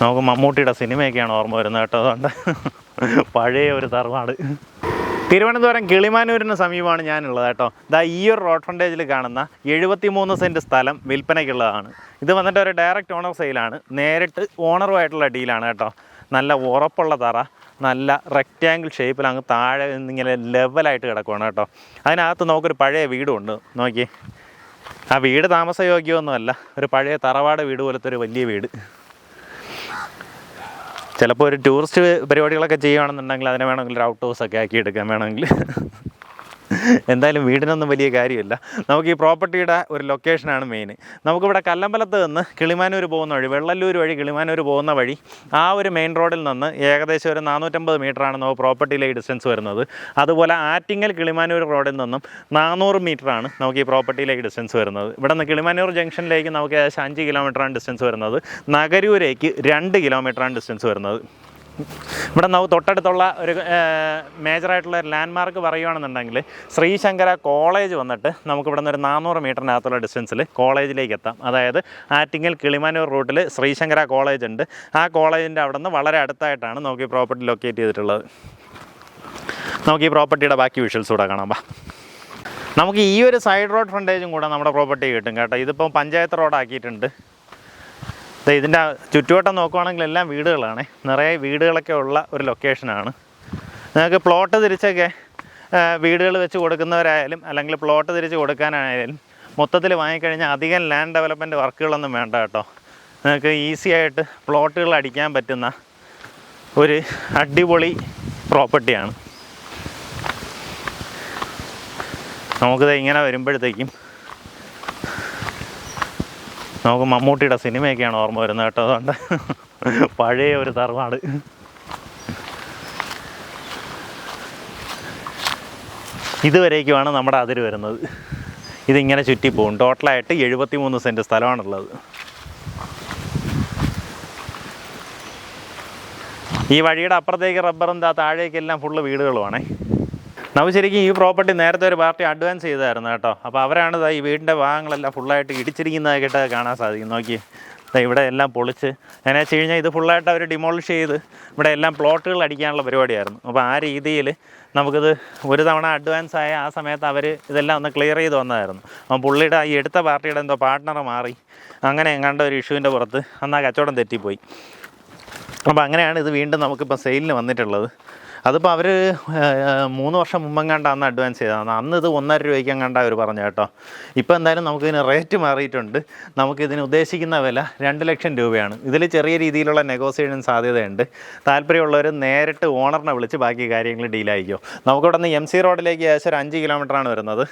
നമുക്ക് മമ്മൂട്ടിയുടെ സിനിമയൊക്കെയാണ് ഓർമ്മ വരുന്നത് കേട്ടോ അതുകൊണ്ട് പഴയ ഒരു തറവാട്. തിരുവനന്തപുരം കിളിമാനൂരിന് സമീപമാണ് ഞാനുള്ളത് കേട്ടോ. ഇതാ ഈ ഒരു റോഡ് ഫ്രണ്ടേജിൽ കാണുന്ന എഴുപത്തിമൂന്ന് സെന്റ് സ്ഥലം വിൽപ്പനയ്ക്കുള്ളതാണ്. ഇത് വന്നിട്ട് ഒരു ഡയറക്റ്റ് ഓണർ സെയിലാണ് നേരിട്ട് ഓണറുമായിട്ടുള്ള ഡീലാണ് കേട്ടോ. നല്ല ഉറപ്പുള്ള തറ നല്ല റെക്റ്റാങ്കിൾ ഷേപ്പിൽ അങ്ങ് താഴെ ഇങ്ങനെ ലെവലായിട്ട് കിടക്കുവാണ് കേട്ടോ. അതിനകത്ത് നമുക്കൊരു പഴയ വീടുണ്ട്. നോക്കി ആ വീട് താമസയോഗ്യമൊന്നുമല്ല. ഒരു പഴയ തറവാട് വീട് പോലത്തെ ഒരു വലിയ വീട്. ചിലപ്പോൾ ഒരു ടൂറിസ്റ്റ് പരിപാടികളൊക്കെ ചെയ്യുകയാണെന്നുണ്ടെങ്കിൽ അതിനെ വേണമെങ്കിൽ ഒരു ഔട്ട് ഹൗസ് ഒക്കെ ആക്കി എടുക്കാൻ വേണമെങ്കിൽ. എന്തായാലും വീടിനൊന്നും വലിയ കാര്യമില്ല. നമുക്ക് ഈ പ്രോപ്പർട്ടിയുടെ ഒരു ലൊക്കേഷനാണ് മെയിൻ നമുക്കിവിടെ കല്ലമ്പലത്ത് നിന്ന് കിളിമാനൂർ പോകുന്ന വഴി വെള്ളല്ലൂർ വഴി കിളിമാനൂർ പോകുന്ന വഴി ആ ഒരു മെയിൻ റോഡിൽ നിന്ന് ഏകദേശം ഒരു നാനൂറ്റമ്പത് മീറ്ററാണ് നമുക്ക് പ്രോപ്പർട്ടിയിലെ ഡിസ്റ്റൻസ് വരുന്നത്. അതുപോലെ ആറ്റിങ്ങൽ കിളിമാനൂർ റോഡിൽ നിന്നും നാനൂറ് മീറ്ററാണ് നമുക്ക് ഈ പ്രോപ്പർട്ടിയിലേക്ക് ഡിസ്റ്റൻസ് വരുന്നത്. ഇവിടെ നിന്ന് കിളിമാനൂർ ജംഗ്ഷനിലേക്ക് നമുക്ക് ഏകദേശം അഞ്ച് കിലോമീറ്ററാണ് ഡിസ്റ്റൻസ് വരുന്നത്. നഗരൂരേക്ക് രണ്ട് കിലോമീറ്ററാണ് ഡിസ്റ്റൻസ് വരുന്നത്. ഇവിടെ നമുക്ക് തൊട്ടടുത്തുള്ള ഒരു മേജറായിട്ടുള്ള ഒരു ലാൻഡ് മാർക്ക് പറയുകയാണെന്നുണ്ടെങ്കിൽ ശ്രീശങ്കര കോളേജ് വന്നിട്ട് നമുക്ക് ഇവിടെ നിന്ന് ഒരു നാനൂറ് മീറ്ററിനകത്തുള്ള ഡിസ്റ്റൻസിൽ കോളേജിലേക്ക് എത്താം. അതായത് ആറ്റിങ്ങൽ കിളിമാനൂർ റൂട്ടിൽ ശ്രീശങ്കര കോളേജ് ഉണ്ട്. ആ കോളേജിന്റെ അവിടെ നിന്ന് വളരെ അടുത്തായിട്ടാണ് നമുക്ക് ഈ പ്രോപ്പർട്ടി ലൊക്കേറ്റ് ചെയ്തിട്ടുള്ളത്. നമുക്ക് ഈ പ്രോപ്പർട്ടിയുടെ ബാക്കി വിഷ്വൽസ് കൂടെ കാണാം. നമുക്ക് ഈ ഒരു സൈഡ് റോഡ് ഫ്രണ്ടേജും കൂടെ നമ്മുടെ പ്രോപ്പർട്ടി കിട്ടും കേട്ടോ. ഇതിപ്പോൾ പഞ്ചായത്ത് റോഡാക്കിയിട്ടുണ്ട് ഇതിന്റെ ചുറ്റുവട്ടം നോക്കുവാണെങ്കിൽ എല്ലാം വീടുകളാണ്. നിറയെ വീടുകളൊക്കെ ഉള്ള ഒരു ലൊക്കേഷനാണ് നിങ്ങൾക്ക് പ്ലോട്ട് തിരിച്ചൊക്കെ വീടുകൾ വെച്ച് കൊടുക്കുന്നവരായാലും അല്ലെങ്കിൽ പ്ലോട്ട് തിരിച്ച് കൊടുക്കാനായാലും മൊത്തത്തിൽ വാങ്ങിക്കഴിഞ്ഞാൽ അധികം ലാൻഡ് ഡെവലപ്മെന്റ് വർക്കുകളൊന്നും വേണ്ട കേട്ടോ. നിങ്ങൾക്ക് ഈസി ആയിട്ട് പ്ലോട്ടുകൾ അടിക്കാൻ പറ്റുന്ന ഒരു അടിപൊളി പ്രോപ്പർട്ടിയാണ് നമുക്കിത് ഇങ്ങനെ വരുമ്പോഴത്തേക്കും നമുക്ക് മമ്മൂട്ടിയുടെ സിനിമയൊക്കെയാണ് ഓർമ്മ വരുന്നത് കേട്ടോ അതുകൊണ്ട് പഴയ ഒരു തറവാട്. ഇതുവരേക്കുമാണ് നമ്മുടെ അതിര് വരുന്നത്. ഇതിങ്ങനെ പോകും ടോട്ടലായിട്ട് എഴുപത്തി മൂന്ന് സെന്റ് സ്ഥലമാണുള്ളത്. ഈ വഴിയുടെ അപ്പുറത്തേക്ക് റബ്ബറും താഴേക്കെല്ലാം ഫുള്ള് വീടുകളുമാണേ. നമുക്ക് ശരിക്കും ഈ പ്രോപ്പർട്ടി നേരത്തെ ഒരു പാർട്ടി അഡ്വാൻസ് ചെയ്തായിരുന്നു കേട്ടോ. അപ്പോൾ അവരാണ് ഈ വീടിന്റെ ഭാഗങ്ങളെല്ലാം ഫുള്ളായിട്ട് ഇടിച്ചിരിക്കുന്നതായിട്ട് കാണാൻ സാധിക്കും നോക്കി. ഇവിടെ എല്ലാം പൊളിച്ച്. എന്നു വെച്ച് കഴിഞ്ഞാൽ ഇത് ഫുള്ളായിട്ട് അവർ ഡിമോളിഷ് ചെയ്ത് ഇവിടെ എല്ലാം പ്ലോട്ടുകൾ അടിക്കാനുള്ള പരിപാടിയായിരുന്നു. അപ്പോൾ ആ രീതിയിൽ നമുക്കിത് ഒരു തവണ അഡ്വാൻസ് ആയ ആ സമയത്ത് അവർ ഇതെല്ലാം ഒന്ന് ക്ലിയർ ചെയ്ത് വന്നതായിരുന്നു. അപ്പം പുള്ളിയുടെ ഈ എടുത്ത പാർട്ടിയുടെ എന്തോ പാർട്ട്ണർ മാറി. അങ്ങനെ എങ്ങാണ്ട് ഒരു ഇഷ്യൂവിന്റെ പുറത്ത് അന്ന് ആ കച്ചവടം തെറ്റിപ്പോയി. അപ്പോൾ അങ്ങനെയാണ് ഇത് വീണ്ടും നമുക്കിപ്പോൾ സെയിലിന് വന്നിട്ടുള്ളത്. അതിപ്പോൾ അവർ മൂന്ന് വർഷം മുമ്പെങ്ങാണ്ട് അന്ന് അഡ്വാൻസ് ചെയ്തതാണ്. അന്ന് ഇത് ഒന്നര രൂപയ്ക്ക് എങ്ങാണ്ട് അവർ പറഞ്ഞു കേട്ടോ. ഇപ്പോൾ എന്തായാലും നമുക്കിതിന് റേറ്റ് മാറിയിട്ടുണ്ട്. നമുക്കിതിന് ഉദ്ദേശിക്കുന്ന വില രണ്ട് ലക്ഷം രൂപയാണ്. ഇതിൽ ചെറിയ രീതിയിലുള്ള നെഗോസിയേഷൻ സാധ്യതയുണ്ട്. താല്പര്യമുള്ളവർ നേരിട്ട് ഓണറിനെ വിളിച്ച് ബാക്കി കാര്യങ്ങൾ ഡീലായിക്കോ നമുക്കിവിടെ നിന്ന് എം സി റോഡിലേക്ക് ഏകദേശം ഒരു അഞ്ച് കിലോമീറ്ററാണ് വരുന്നത്.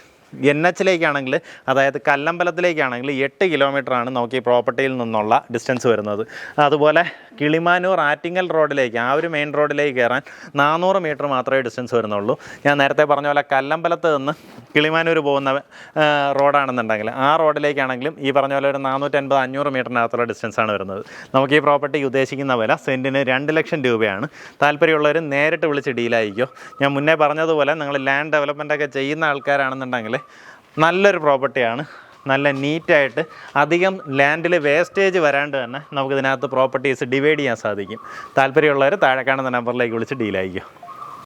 എൻ എച്ചിലേക്കാണെങ്കിൽ അതായത് കല്ലമ്പലത്തിലേക്കാണെങ്കിൽ എട്ട് കിലോമീറ്ററാണ് നമുക്ക് ഈ പ്രോപ്പർട്ടിയിൽ നിന്നുള്ള ഡിസ്റ്റൻസ് വരുന്നത്. അതുപോലെ കിളിമാനൂർ ആറ്റിങ്ങൽ റോഡിലേക്ക് ആ ഒരു മെയിൻ റോഡിലേക്ക് കയറാൻ നാനൂറ് മീറ്റർ മാത്രമേ ഡിസ്റ്റൻസ് വരുന്നുള്ളൂ. ഞാൻ നേരത്തെ പറഞ്ഞ പോലെ കല്ലമ്പലത്ത് നിന്ന് കിളിമാനൂർ പോകുന്ന റോഡാണെന്നുണ്ടെങ്കിൽ ആ റോഡിലേക്കാണെങ്കിലും ഈ പറഞ്ഞ പോലെ ഒരു നാനൂറ്റൻപത് അഞ്ഞൂറ് മീറ്ററിനകത്തുള്ള ഡിസ്റ്റൻസാണ് വരുന്നത്. നമുക്ക് ഈ പ്രോപ്പർട്ടി ഉദ്ദേശിക്കുന്ന വില സെന്റിന് രണ്ട് ലക്ഷം രൂപയാണ്. താല്പര്യമുള്ളവർ നേരിട്ട് വിളിച്ച് ഡീലായിരിക്കും. ഞാൻ മുന്നേ പറഞ്ഞതുപോലെ നിങ്ങൾ ലാൻഡ് ഡെവലപ്മെന്റ് ഒക്കെ ചെയ്യുന്ന ആൾക്കാരാണെന്നുണ്ടെങ്കിൽ നല്ലൊരു പ്രോപ്പർട്ടിയാണ് നല്ല നീറ്റായിട്ട് അധികം ലാൻഡിൽ വേസ്റ്റേജ് വരാണ്ട് തന്നെ നമുക്ക് ഇതിനകത്ത് പ്രോപ്പർട്ടീസ് ഡിവൈഡ് ചെയ്യാൻ സാധിക്കും. താല്പര്യമുള്ളവർ താഴെ കാണുന്ന നമ്പറിലേക്ക് വിളിച്ച് ഡീലായിക്കോ